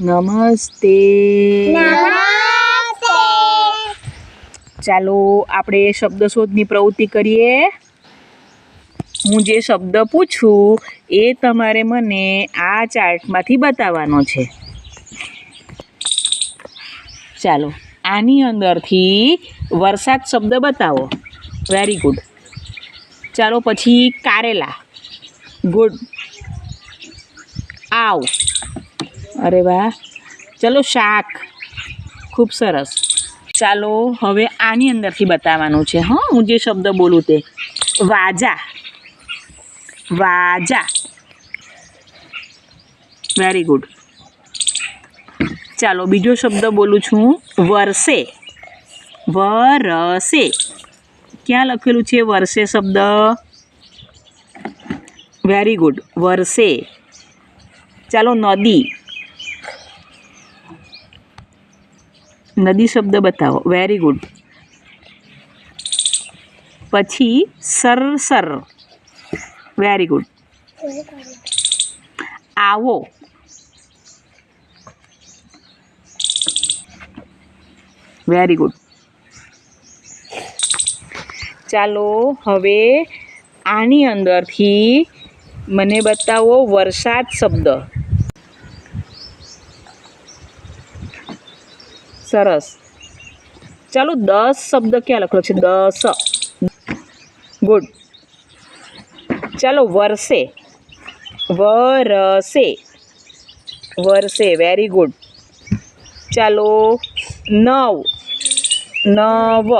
નમસ્તે. ચાલો આપણે શબ્દ શોધની પ્રવૃત્તિ કરીએ. હું જે શબ્દ પૂછું એ તમારે મને આ ચાર્ટમાંથી બતાવવાનો છે. ચાલો આની અંદરથી વરસાદ શબ્દ બતાવો. વેરી ગુડ ચાલો પછી કારેલા. ગુડ આવ. અરે વાહ. ચલો શાક. ખૂબ સરસ. ચાલો હવે આની અંદરથી બતાવવાનું છે, હં. હું જે શબ્દ બોલું તે. વાજા. વાજા. વેરી ગુડ ચાલો બીજો શબ્દ બોલું છું. વરસે. વરસે. ક્યાં લખેલું છે વરસે શબ્દ? વેરી ગુડ વરસે. ચાલો નદી. નદી શબ્દ બતાવો. વેરી ગુડ પછી સરસર વેરી ગુડ આવો. વેરી ગુડ ચાલો હવે આની અંદરથી મને બતાવો વરસાદ શબ્દ. સરસ. ચાલો દસ શબ્દ ક્યાં લખેલો છે? દસ. ગુડ. ચાલો વરસે. વરસે. વરસે. વેરી ગુડ ચાલો નવ. નવ.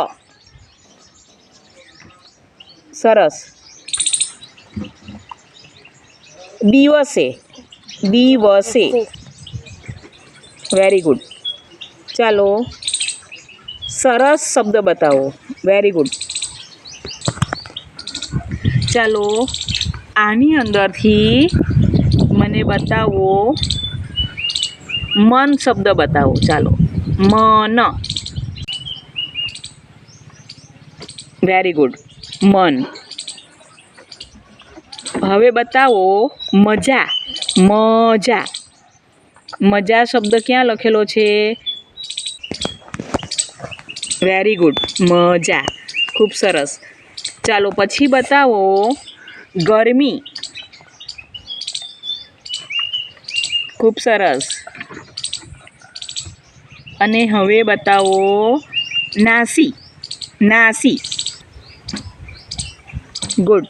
સરસ. દિવસે. દિવસે. વેરી ગુડ ચાલો સરસ શબ્દ બતાવો. વેરી ગુડ ચાલો આની અંદરથી મને બતાવો. મન શબ્દ બતાવો. ચાલો. મન. વેરી ગુડ મન. હવે બતાવો મજા. મજા. મજા શબ્દ ક્યાં લખેલો છે? વેરી ગુડ મજા. ખૂબ સરસ. ચાલો પછી બતાવો. ગરમી. ખૂબ સરસ. અને હવે બતાવો. નાસી. નાસી. ગુડ